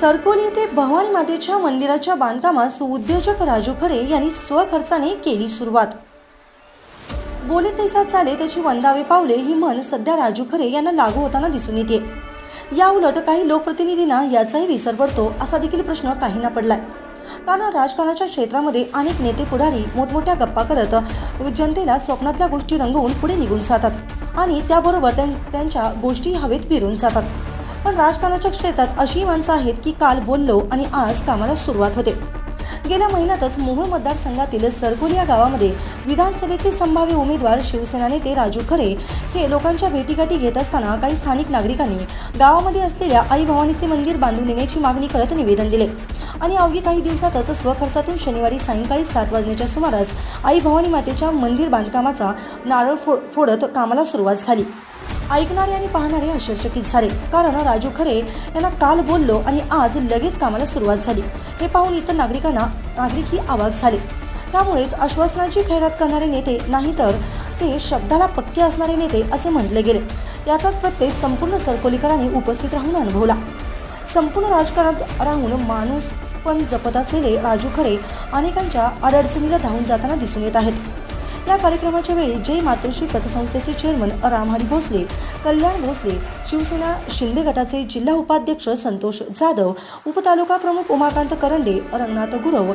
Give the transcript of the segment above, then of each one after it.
सरकोली येथे भवानी मातेच्या मंदिराच्या बांधकामास उद्योजक राजू खरे यांनी स्वखर्चाने केली सुरुवात. बोले तैसा चाले त्याची वंदावे पावले ही म्हण सध्या राजू खरे यांना लागू होताना दिसून येते. या उलट काही लोकप्रतिनिधींना याचाही विसर पडतो असा देखील प्रश्न काहींना पडलाय. कारण राजकारणाच्या क्षेत्रामध्ये अनेक नेते पुढारी मोठमोठ्या गप्पा करत जनतेला स्वप्नातल्या गोष्टी रंगवून पुढे निघून जातात आणि त्याबरोबर त्यां- त्यांच्या गोष्टी हवेत विरून जातात. पण राजकारणाच्या क्षेत्रात अशी माणसं आहेत की काल बोललो आणि आज कामाला सुरुवात होते. गेल्या महिन्यातच मोहोळ मतदारसंघातील सरकोली या गावामध्ये विधानसभेचे संभाव्य उमेदवार शिवसेना नेते राजू खरे हे लोकांच्या भेटीगाठी घेत असताना काही स्थानिक नागरिकांनी गावामध्ये असलेल्या आई भवानीचे मंदिर बांधून देण्याची मागणी करत निवेदन दिले. आणि अवघी काही दिवसातच स्वखर्चातून शनिवारी सायंकाळी सात वाजण्याच्या सुमारास आई भवानी मातेच्या मंदिर बांधकामाचा नारळ फो फोडत कामाला सुरुवात झाली. ऐकणारे आणि पाहणारे आश्चर्यचकित झाले कारण राजू खरे यांना काल बोललो आणि आज लगेच कामाला सुरुवात झाली. हे पाहून इतर नागरिकांना नागरिकही अवाक झाले. त्यामुळेच आश्वासनाची खैरात करणारे नेते नाही तर ते शब्दाला पक्के असणारे नेते असे म्हटले गेले. याचाच प्रत्यय संपूर्ण सरकोलीकरांनी उपस्थित राहून अनुभवला. संपूर्ण राजकारणात राहून माणूस पण जपत असलेले राजू खरे अनेकांच्या अडचणीला धावून जाताना दिसून येत आहेत. या कार्यक्रमाच्या वेळी जय मातृश्री पतसंस्थेचे चेअरमन रामहरी भोसले कल्याण भोसले शिवसेना शिंदे गटाचे जिल्हा उपाध्यक्ष संतोष जाधव उपतालुका प्रमुख उमाकांत करंडे रंगनाथ गुरव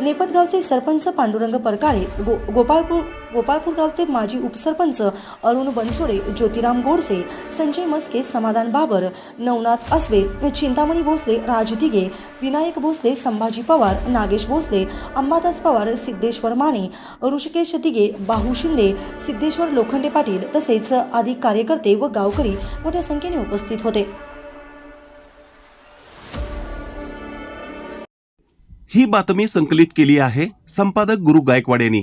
नेपथगावचे सरपंच पांडुरंग परकाळे गो गोपाळपूर गोपाळपूर गावचे माजी उपसरपंच अरुण बनसोडे ज्योतिराम गोडसे संजय मस्के समाधान बाबर नवनाथ अस्वे चिंतामणी भोसले राज दिघे विनायक भोसले संभाजी पवार नागेश भोसले अंबादास पवार सिद्धेश्वर माने ऋषिकेश दिघे बाहू शिंदे सिद्धेश्वर लोखंडे पाटील तसेच आदी कार्यकर्ते व गावकरी मोठ्या संख्येने उपस्थित होते. ही बातमी संकलित केली आहे संपादक गुरु गायकवाड यांनी.